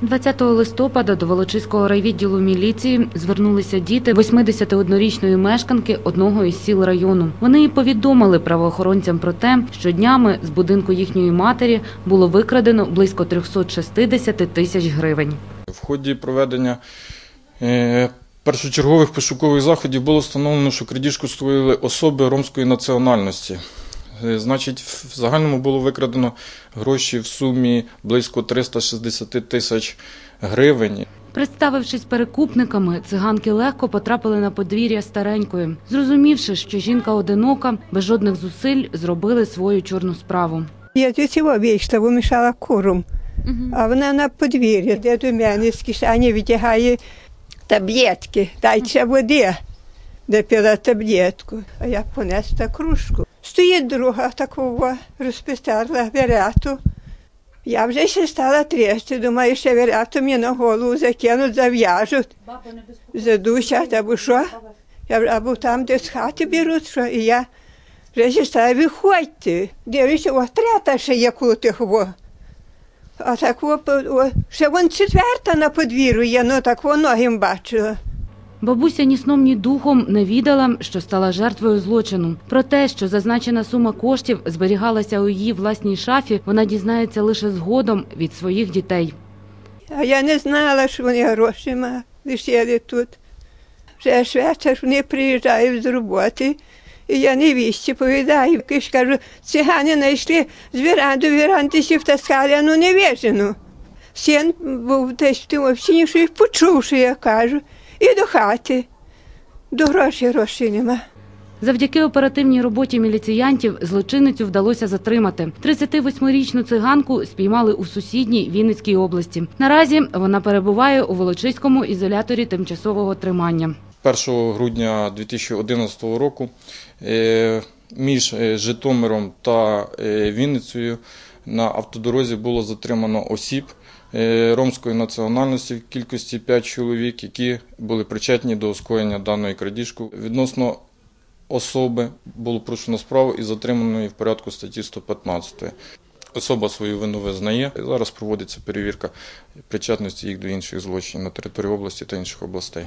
20 листопада до Волочиського райвідділу міліції звернулися діти 81-річної мешканки одного із сіл району. Вони повідомили правоохоронцям про те, що днями з будинку їхньої матері було викрадено близько 360 тисяч гривень. В ході проведення е, першочергових пошукових заходів було встановлено, що крадіжку створили особи ромської національності. Е, Значить, в загальному було викрадено гроші в сумі близько 360 тисяч гривень. Представившись перекупниками, циганки легко потрапили на подвір'я старенької. Зрозумівши, що жінка одинока, без жодних зусиль зробили свою чорну справу. Я до цього вийшла, бо мішала куром. А вона на подвір'ї, йде до мене з кишені витягає таблетки, дайте води, де пила таблетку. А я понесла кружку. Стоїть друга такого, розписала веряту. Я вже ще стала трясти, думаю, що веряту мені на голову закинуть, зав'яжуть. Задушать або що. Я, або там, де з хати беруть, що, і я вже ще стала виходьте. Дивлюся, о, трета ще є коло тих во. А так о, ще вон четверта на подвір'ю є, ну так во ноги бачила. Бабуся ні сном, ні духом не відала, що стала жертвою злочину. Про те, що зазначена сума коштів зберігалася у її власній шафі, вона дізнається лише згодом від своїх дітей. А я не знала, що вони гроші лишили тут. Вже ж вечір вони приїжджають з роботи, і я невісті повідаю. Ж кажу, цигани знайшли з віранди, віранди сі втаскали, ну не вижену. Син був десь в тому общині, що їх почув, що я кажу, і до хати. До грошей грошей нема. Завдяки оперативній роботі міліціянтів злочинницю вдалося затримати. 38-річну циганку спіймали у сусідній Вінницькій області. Наразі вона перебуває у Волочиському ізоляторі тимчасового тримання. 1 грудня 2011 року е, між е, Житомиром та е, Вінницею на автодорозі було затримано осіб е, ромської національності в кількості 5 чоловік, які були причетні до скоєння даної крадіжки. Відносно особи було порушено справу і затриманої в порядку статті 115. Особа свою вину визнає. Зараз проводиться перевірка причетності їх до інших злочинів на території області та інших областей.